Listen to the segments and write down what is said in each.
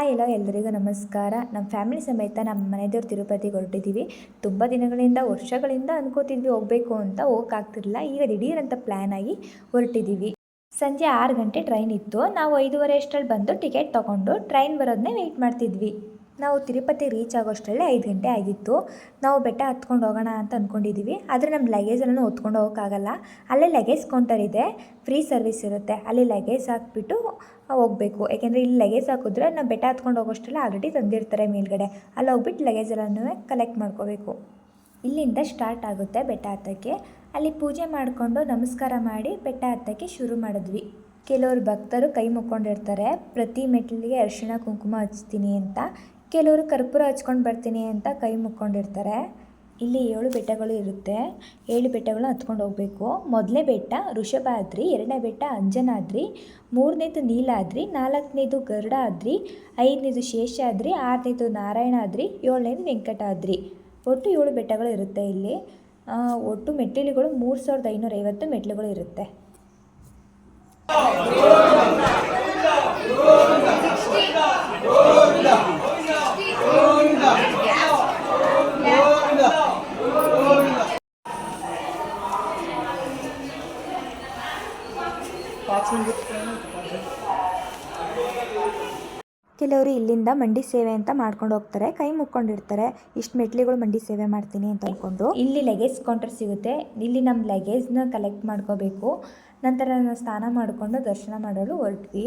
Hi ಎಲ್ಲ ಎಲ್ಲರಿಗೂ ನಮಸ್ಕಾರ. ನಮ್ಮ ಫ್ಯಾಮಿಲಿ ಸಮೇತ ನಮ್ಮ ಮನೆಯವ್ರು ತಿರುಪತಿಗೆ ಹೊರಟಿದ್ದೀವಿ. ತುಂಬ ದಿನಗಳಿಂದ, ವರ್ಷಗಳಿಂದ ಅನ್ಕೋತಿದ್ವಿ ಹೋಗಬೇಕು ಅಂತ. ಹೋಗಕ್ಕಾಗ್ತಿರಲಿಲ್ಲ ಈಗ ದಿಢೀರಂತ ಪ್ಲ್ಯಾನ್ ಆಗಿ ಹೊರಟಿದ್ದೀವಿ. ಸಂಜೆ ಆರು ಗಂಟೆ ಟ್ರೈನ್ ಇತ್ತು. ನಾವು ಐದೂವರೆ ಅಷ್ಟರಲ್ಲಿ ಬಂದು ಟಿಕೆಟ್ ತೊಗೊಂಡು ಟ್ರೈನ್ ಬರೋದನ್ನೇ ವೆಯ್ಟ್ ಮಾಡ್ತಿದ್ವಿ. ನಾವು ತಿರುಪತಿ ರೀಚ್ ಆಗೋಷ್ಟರಲ್ಲೇ ಐದು ಗಂಟೆ ಆಗಿತ್ತು. ನಾವು ಬೆಟ್ಟ ಹತ್ಕೊಂಡು ಹೋಗೋಣ ಅಂತ ಅಂದ್ಕೊಂಡಿದ್ದೀವಿ ಆದರೆ ನಮ್ಮ ಲಗೇಜನ್ನು ಹೊತ್ಕೊಂಡು ಹೋಗೋಕ್ಕಾಗಲ್ಲ. ಅಲ್ಲೇ ಲಗೇಜ್ ಕೌಂಟರ್ ಇದೆ. ಫ್ರೀ ಸರ್ವಿಸ್ ಇರುತ್ತೆ. ಅಲ್ಲಿ ಲಗೇಜ್ ಹಾಕ್ಬಿಟ್ಟು ಹೋಗಬೇಕು. ಯಾಕೆಂದರೆ ಇಲ್ಲಿ ಲಗೇಜ್ ಹಾಕಿದ್ರೆ ನಾವು ಬೆಟ್ಟ ಹತ್ಕೊಂಡು ಹೋಗೋಷ್ಟರಲ್ಲಿ ಆಲ್ರೆಡಿ ತಂದಿರ್ತಾರೆ ಮೇಲ್ಗಡೆ. ಅಲ್ಲಿ ಹೋಗ್ಬಿಟ್ಟು ಲಗೇಜ್ ಎಲ್ಲನೂ ಕಲೆಕ್ಟ್ ಮಾಡ್ಕೋಬೇಕು. ಇಲ್ಲಿಂದ ಸ್ಟಾರ್ಟ್ ಆಗುತ್ತೆ ಬೆಟ್ಟ ಹತ್ತಕ್ಕೆ. ಅಲ್ಲಿ ಪೂಜೆ ಮಾಡಿಕೊಂಡು ನಮಸ್ಕಾರ ಮಾಡಿ ಬೆಟ್ಟ ಹತ್ತಕ್ಕೆ ಶುರು ಮಾಡಿದ್ವಿ. ಕೆಲವರು ಭಕ್ತರು ಕೈ ಮುಕ್ಕೊಂಡಿರ್ತಾರೆ. ಪ್ರತಿ ಮೆಟ್ಲಿಗೆ ಅರಿಶಿಣ, ಕುಂಕುಮ ಹಚ್ತೀನಿ ಅಂತ. ಕೆಲವರು ಕರ್ಪೂರ ಹಚ್ಕೊಂಡು ಬರ್ತೀನಿ ಅಂತ ಕೈ ಮುಕ್ಕೊಂಡಿರ್ತಾರೆ. ಇಲ್ಲಿ ಏಳು ಬೆಟ್ಟಗಳು ಇರುತ್ತೆ. ಏಳು ಬೆಟ್ಟಗಳು ಹತ್ಕೊಂಡು ಹೋಗಬೇಕು. ಮೊದಲನೇ ಬೆಟ್ಟ ಋಷಭಾದ್ರಿ ಎರಡನೇ ಬೆಟ್ಟ ಅಂಜನಾದ್ರಿ ಮೂರನೇದು ನೀಲಾದ್ರಿ ನಾಲ್ಕನೇದು ಗರುಡಾದ್ರಿ ಐದನೇದು ಶೇಷಾದ್ರಿ ಆರನೇದು ನಾರಾಯಣಾದ್ರಿ ಏಳನೇದು ವೆಂಕಟಾದ್ರಿ ಒಟ್ಟು ಏಳು ಬೆಟ್ಟಗಳು ಇರುತ್ತೆ ಇಲ್ಲಿ. ಒಟ್ಟು ಮೆಟ್ಟಿಲುಗಳು ಮೂರು ಸಾವಿರದ ಐನೂರೈವತ್ತು ಮೆಟ್ಟಿಲುಗಳು ಇರುತ್ತೆ. ಕೆಲವರು ಇಲ್ಲಿಂದ ಮಂಡಿ ಸೇವೆ ಅಂತ ಮಾಡ್ಕೊಂಡು ಹೋಗ್ತಾರೆ ಕೈ ಮುಕ್ಕೊಂಡಿರ್ತಾರೆ. ಇಷ್ಟು ಮೆಟ್ಲಿಗಳು ಮಂಡಿ ಸೇವೆ ಮಾಡ್ತೀನಿ ಅಂತ ಅಂದ್ಕೊಂಡು ಇಲ್ಲಿ ಲಗೇಜ್ ಕೌಂಟರ್ ಸಿಗುತ್ತೆ. ಇಲ್ಲಿ ನಮ್ಮ ಲಗೇಜ್ನ ಕಲೆಕ್ಟ್ ಮಾಡ್ಕೋಬೇಕು. ನಂತರ ನಾನು ಸ್ನಾನ ಮಾಡಿಕೊಂಡು ದರ್ಶನ ಮಾಡಲು ಹೊರಟ್ವಿ.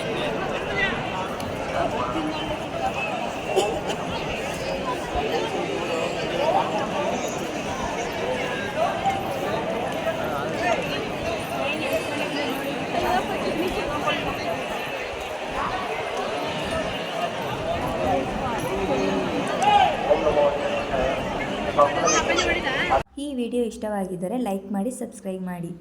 ಈ ವಿಡಿಯೋ ಇಷ್ಟವಾಗಿದ್ದರೆ ಲೈಕ್ ಮಾಡಿ ಸಬ್ಸ್ಕ್ರೈಬ್ ಮಾಡಿ.